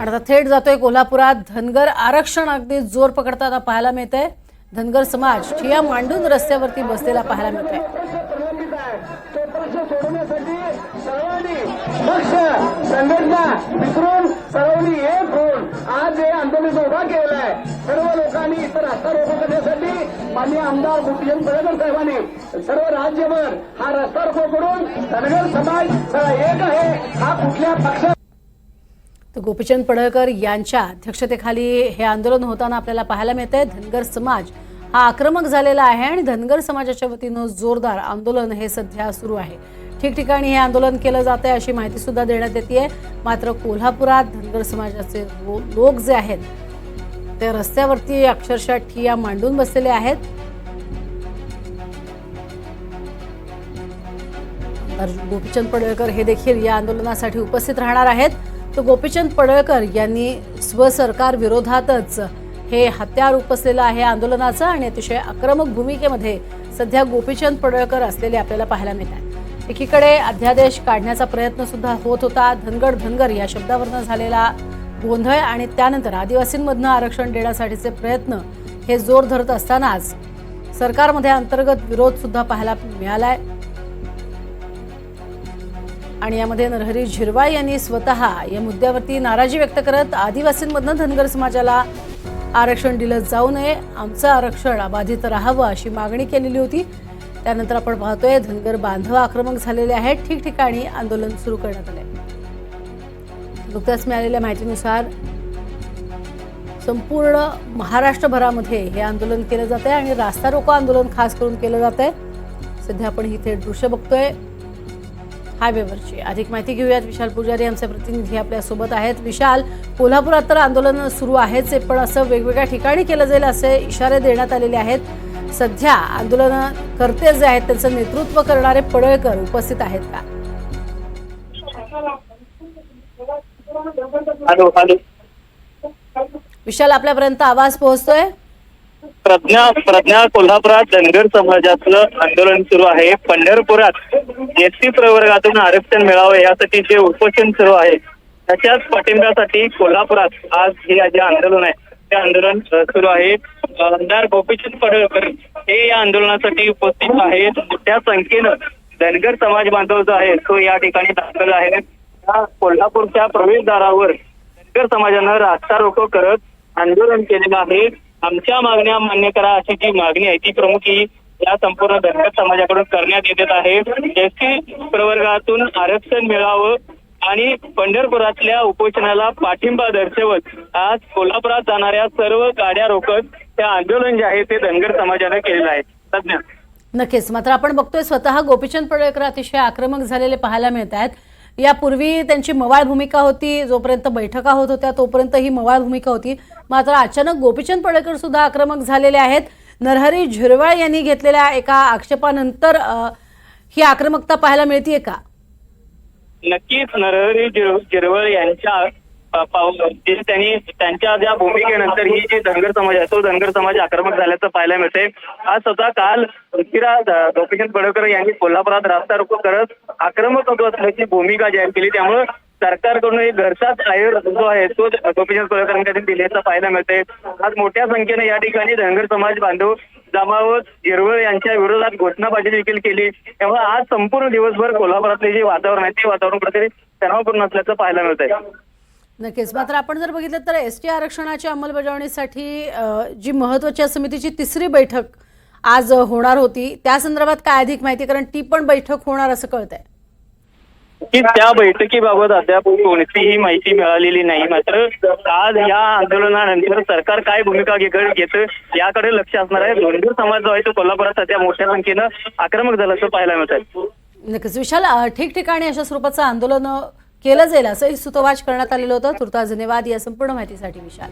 आणि आता थेट जातोय कोल्हापुरात. धनगर आरक्षण अगदी जोर पकडताना पाहायला मिळत आहे धनगर समाज ठिया मांडून रस्त्यावरती बसलेला पाहायला मिळत आहे संघटना विसरून सर्वांनी एक होऊन आज हे आंदोलन उभा केलेलं आहे सर्व लोकांनी इतर रस्ता रोको करण्यासाठी माननीय आमदार गोपीचंद पडळकर साहेबांनी सर्व राज्यभर हा रस्ता रोको करून धनगर समाज सगळा एक आहे. हा कुठल्या पक्षा गोपीचंद पडळकर यांच्या अध्यक्षतेखाली हे आंदोलन होताना आपल्याला पाहायला मिळत आहे धनगर समाज हा आक्रमक झालेला आहे आणि धनगर समाजाच्या वतीनं जोरदार आंदोलन हे सध्या सुरू आहे. ठिकठिकाणी हे आंदोलन केलं जात आहे अशी माहिती सुद्धा देण्यात येते मात्र कोल्हापुरात धनगर समाजाचे लोक जे आहेत ते रस्त्यावरती अक्षरशः ठिया मांडून बसलेले आहेत. गोपीचंद पडळकर हे देखील या आंदोलनासाठी उपस्थित राहणार आहेत. तर गोपीचंद पडळकर यांनी स्वसरकार विरोधातच हे हत्यार उपसलेलं आहे आंदोलनाचं आणि अतिशय आक्रमक भूमिकेमध्ये सध्या गोपीचंद पडळकर असलेले आपल्याला पाहायला मिळतात एकीकडे अध्यादेश काढण्याचा प्रयत्न सुद्धा होत होता धनगड धनगर या शब्दावरनं झालेला गोंधळ आणि त्यानंतर आदिवासींमधनं आरक्षण देण्यासाठीचे प्रयत्न हे जोर धरत असतानाच सरकारमध्ये अंतर्गत विरोध सुद्धा पाहायला मिळालाय. आणि यामध्ये नरहरी झिरवाळ यांनी स्वतः या मुद्द्यावरती नाराजी व्यक्त करत आदिवासींमधनं धनगर समाजाला आरक्षण दिलं जाऊ नये आमचं आरक्षण अबाधित राहावं अशी मागणी केलेली होती. त्यानंतर आपण पाहतोय धनगर बांधव आक्रमक झालेले आहेत. ठिकठिकाणी आंदोलन सुरू करण्यात आले नुकत्याच मिळालेल्या माहितीनुसार संपूर्ण महाराष्ट्रभरामध्ये हे आंदोलन केलं जात आहे आणि रास्ता रोको आंदोलन खास करून केलं जात आहे सध्या आपण इथे दृश्य बघतोय. हायवेवरची. अधिक माहिती घेऊयात. विशाल पुजारी आमचे प्रतिनिधी आपल्यासोबत आहेत. विशाल कोल्हापुरात तर आंदोलन सुरू आहेच आहे, पण असं वेगवेगळ्या ठिकाणी केलं जाईल असे इशारे देण्यात आलेले आहेत. सध्या आंदोलन करते जे आहेत त्यांचं नेतृत्व करणारे पडळकर उपस्थित आहेत का? Hello hello. विशाल आपल्यापर्यंत आवाज पोहोचतोय? प्रज्ञा प्रज्ञा कोल्हापुरात धनगर समाजाचं आंदोलन सुरू आहे. पंढरपुरात एसटी प्रवर्गातून आरक्षण मिळावं यासाठी जे उपोषण सुरू आहे त्याच्याच पाठिंब्यासाठी कोल्हापुरात आज हे जे आंदोलन आहे ते आंदोलन सुरू आहे. आमदार गोपीचंद पडळकर हे या आंदोलनासाठी उपस्थित आहेत. मोठ्या संख्येनं धनगर समाज बांधव जो आहे तो या ठिकाणी दाखल आहे. कोल्हापूरच्या प्रवेशद्वारावर धनगर समाजानं रास्ता रोको करत आंदोलन केलेलं आहे. आमच्या मागण्या मान्य करा अशी जी मागणी आहे ती प्रमुख ही या संपूर्ण धनगर समाजाकडून करण्यात येत आहे. एसटी प्रवर्गातून आरक्षण मिळावं आणि पंढरपुरातल्या उपोषणाला पाठिंबा दर्शवत आज कोल्हापुरात जाणाऱ्या सर्व गाड्या रोकत हे आंदोलन जे आहे ते धनगर समाजानं केलेलं आहे. तज्ञ नक्कीच. मात्र आपण बघतोय स्वतः गोपीचंद पडळकर अतिशय आक्रमक झालेले पाहायला मिळत आहेत. यापूर्वी त्यांची मवाळ भूमिका होती जोपर्यंत बैठका होत होत्या तोपर्यंत ही मवाळ भूमिका होती. मात्र अचानक गोपीचंद पडळकर सुद्धा आक्रमक झालेले आहेत. नरहरी झिरवाळ यांनी घेतलेल्या एका आक्षेपानंतर ही आक्रमकता पाहायला मिळतीये का? नक्कीच. नरहरी जिरवळ यांच्या जे त्यांनी त्यांच्या ज्या भूमिकेनंतर ही जी धनगर समाज आहे तो धनगर समाज आक्रमक झाल्याचं पाहायला मिळते आज स्वतः काल पृथ्वीराज अ, गोपीचंद पडळकर यांनी कोल्हापुरात रास्ता रोको करत आक्रमक होत असल्याची भूमिका जाहीर केली. त्यामुळे सरकारकडून एक घरचाच आयर जो आहे तो गोपीचंद पडळकरांकडे दिल्याचं पाहायला मिळते आज मोठ्या संख्येने या ठिकाणी धनगर समाज बांधव जमावत हिरवळ यांच्या विरोधात घोषणाबाजी देखील केली. त्यामुळे आज संपूर्ण दिवसभर कोल्हापुरातले जे वातावरण आहे ते वातावरण कुठेतरी तणावपूर्ण असल्याचं पाहायला मिळत आहे नक्कीच. मात्र आपण जर बघितलं तर एस टी आरक्षणाच्या अंमलबजावणीसाठी जी महत्वाची समितीची तिसरी बैठक आज होणार होती त्या संदर्भात काय अधिक माहिती? कारण ती पण बैठक होणार असं कळतंय. की त्या बैठकीबाबत अद्याप कोणतीही माहिती मिळालेली नाही. मात्र आज या आंदोलनानंतर सरकार काय भूमिका घेतं याकडे लक्ष असणार आहे. धोंडूर समाज जो आहे तो कोल्हापुरात सध्या मोठ्या संख्येनं आक्रमक झाल्याचं पाहायला मिळत आहे नक्कीच. विशाल ठिकठिकाणी अशा स्वरूपाचं आंदोलन केलं जाईल असंही सुतोवाच करण्यात आलेलं होतं. तुर्तास धन्यवाद या संपूर्ण माहितीसाठी विशाल.